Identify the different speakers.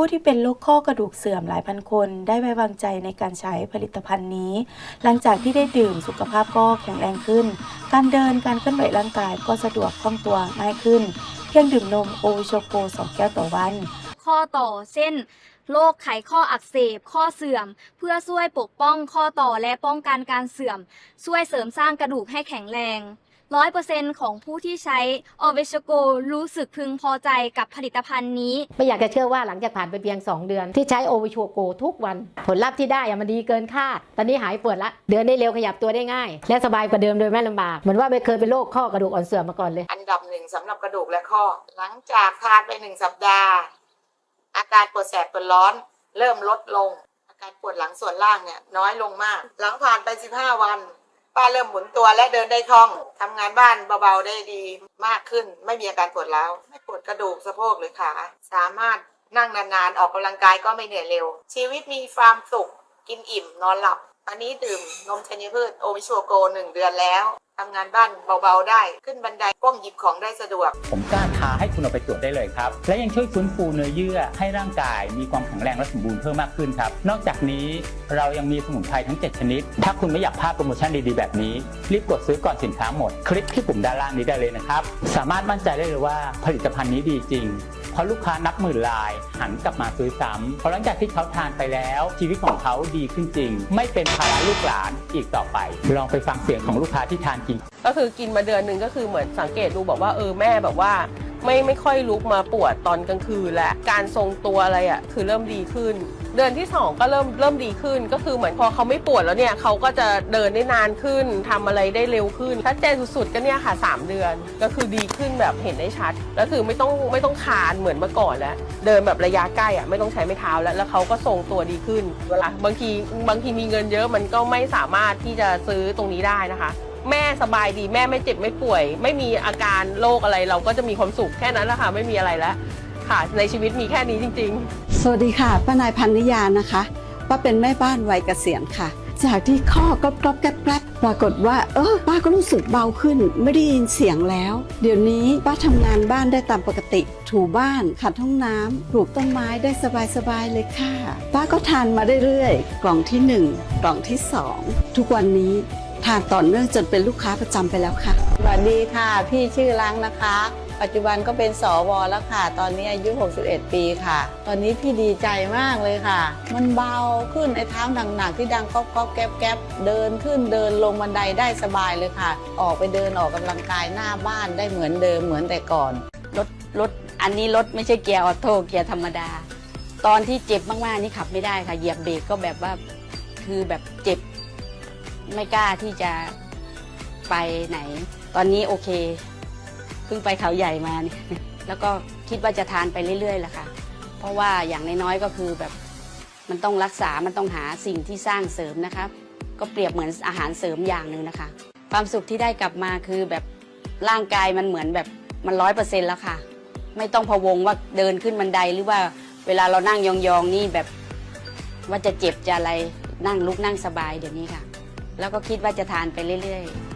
Speaker 1: ผู้ที่เป็นโรคข้อกระดูกเสื่อมหลายพันคนได้ไว้วางใจในการใช้ผลิตภัณฑ์นี้ หลังจากที่ได้ดื่มสุขภาพก็แข็งแรงขึ้น การเดินการเคลื่อนไหวร่างกายก็สะดวกคล่องตัวง่ายขึ้น เพียงดื่มนมโอวิโชโก2 แก้วต่อวัน
Speaker 2: ข้อต่อเส้นโรคไขข้ออักเสบ ข้อเสื่อม เพื่อช่วยปกป้องข้อต่อและป้องกันการเสื่อม ช่วยเสริมสร้างกระดูกให้แข็งแรง ร้อยเปอร์เซ็นของผู้ที่ใช้ออเวชโกรู้สึกพึงพอใจกับผลิตภัณฑ์นี้
Speaker 3: ไม่อยากจะเชื่อว่าหลังจากผ่านไปเพียง 2 เดือน ที่ใช้โอวิชัวโกทุกวัน ผลลัพธ์ที่ได้อะมันดีเกินคาด ตอนนี้หายปวดละ เดินได้เร็วขยับตัวได้ง่าย และสบายกว่าเดิมโดยไม่ลำบาก เหมือนว่าไม่เคยเป็นโรคข้อกระดูกอ่อนเสื่อมมาก่อนเลย
Speaker 4: อันดับหนึ่งสำหรับกระดูกและข้อ หลังจากทานไปหนึ่งสัปดาห์ อาการปวดแสบปวดร้อน เริ่มลดลง อาการปวดหลังส่วนล่างเนี่ยน้อยลงมาก หลังผ่านไป 15 วัน ป้าเริ่มหมุนตัวและเดินได้คล่องทำงานบ้านเบาๆได้ดีมากขึ้น ไม่มีอาการปวดร้าว ไม่ปวดกระดูกสะโพกหรือขา สามารถนั่งนานๆ ออกกำลังกายก็ไม่เหนื่อยเร็ว ชีวิตมีความสุข กินอิ่ม นอนหลับ อันนี้ดื่มนมชัญพืชโอมิชัวโกหนึ่งเดือนแล้วทำงานบ้านเบาๆได้ ขึ้นบันไดก้มหยิบของได้สะดวก
Speaker 5: ผมกล้าท้าให้คุณเอาไปตรวจได้เลยครับ และยังช่วยฟื้นฟูเนื้อเยื่อให้ร่างกายมีความแข็งแรงและสมบูรณ์เพิ่มมากขึ้นครับ นอกจากนี้เรายังมีสมุนไพรทั้ง 7 ชนิด ถ้าคุณไม่อยากพลาดโปรโมชั่นดีๆ แบบนี้ รีบกดซื้อก่อนสินค้าหมด คลิกที่ปุ่มด้านล่างนี้ได้เลยนะครับ สามารถมั่นใจได้เลยว่าผลิตภัณฑ์นี้ดีจริง ราะลูกค้านับหมื่นราย หันกลับมาซื้อซ้ำเพราะหลังจากที่เขาทานไปแล้ว ชีวิตของเขาดีขึ้นจริง ไม่เป็นภาระลูกหลานอีกต่อไป ลองไปฟังเสียงของลูกค้าที่ทานกิน
Speaker 6: ก็คือกินมาเดือนหนึ่งก็คือเหมือนสังเกตดูบอกว่าเออแม่แบบว่าไม่ไม่ค่อยลุกมาปวดตอนกลางคืนและการทรงตัวอะไรอะ่ะคือเริ่มดีขึ้น เดือนที่สองก็เริ่มเริ่มดีขึ้น ก็คือเหมือนพอเขาไม่ปวดแล้วเนี่ยเขาก็จะเดินได้นานขึ้นทำอะไรได้เร็วขึ้นชัดเจนสุดๆก็เนี่ยค่ะ 3 เดือนก็คือดีขึ้นแบบเห็นได้ชัดแล้วคือไม่ต้องไม่ต้องคานเหมือนเมื่อก่อนแล้ว เดินแบบระยะใกล้อะไม่ต้องใช้ไม้เท้าแล้วแล้วเขาก็ทรงตัวดีขึ้นอะบางทีบางทีมีเงินเยอะมันก็ไม่สามารถที่จะซื้อตรงนี้ได้นะคะแม่สบายดีแม่ไม่เจ็บไม่ป่วย ไม่มีอาการโรคอะไรเราก็จะมีความสุขแค่นั้นแหละค่ะไม่มีอะไรแล้วค่ะ ในชีวิตมีแค่นี้จริง ๆ
Speaker 7: สวัสดีค่ะป้านายพันนิยานะคะป้าเป็นแม่บ้านวัยเกษียณค่ะ จากที่ข้อกรอบกรอบแกรบแกรบปรากฏว่า เออป้าก็รู้สึกเบาขึ้น ไม่ได้ยินเสียงแล้ว เดี๋ยวนี้ป้าทำงานบ้านได้ตามปกติ ถูบ้านขัดห้องน้ำปลูกต้นไม้ได้สบายๆเลยค่ะ ป้าก็ทานมาเรื่อยๆ กล่องที่หนึ่งกล่องที่สองทุกวันนี้ทานต่อเนื่องจนเป็นลูกค้าประจำไปแล้วค่ะ
Speaker 8: สวัสดีค่ะ พี่ชื่อลังนะคะ ปัจจุบันก็เป็นสวแล้วค่ะ ตอนนี้อายุ 61 ปีค่ะ ตอนนี้พี่ดีใจมากเลยค่ะ มันเบาขึ้นไอ้เท้าหนักๆที่ดังก๊อบก๊อบแก๊บแก๊บเดินขึ้นเดินลงบันไดได้สบายเลยค่ะ ออกไปเดินออกกำลังกายหน้าบ้านได้เหมือนเดิมเหมือนแต่ก่อน
Speaker 9: รถรถอันนี้รถไม่ใช่เกียร์ออโต้เกียร์ธรรมดา ตอนที่เจ็บมากๆนี่ขับไม่ได้ค่ะเหยียบเบรกก็แบบว่าคือแบบเจ็บไม่กล้าที่จะไปไหน ตอนนี้โอเค เพิ่งไปเขาใหญ่มานี่แล้วก็คิดว่าจะทานไปเรื่อยๆแหละค่ะ เพราะว่าอย่างน้อยๆก็คือแบบมันต้องรักษา มันต้องหาสิ่งที่สร้างเสริมนะคะ ก็เปรียบเหมือนอาหารเสริมอย่างหนึ่งนะคะ ความสุขที่ได้กลับมาคือแบบร่างกายมันเหมือนแบบมันร้อยเปอร์เซ็นต์แล้วค่ะ ไม่ต้องพะวงว่าเดินขึ้นบันไดหรือว่าเวลาเรานั่งยองๆนี่แบบว่าจะเจ็บจะอะไรนั่งลุกนั่งสบายเดี๋ยวนี้ค่ะ แล้วก็คิดว่าจะทานไปเรื่อย ๆ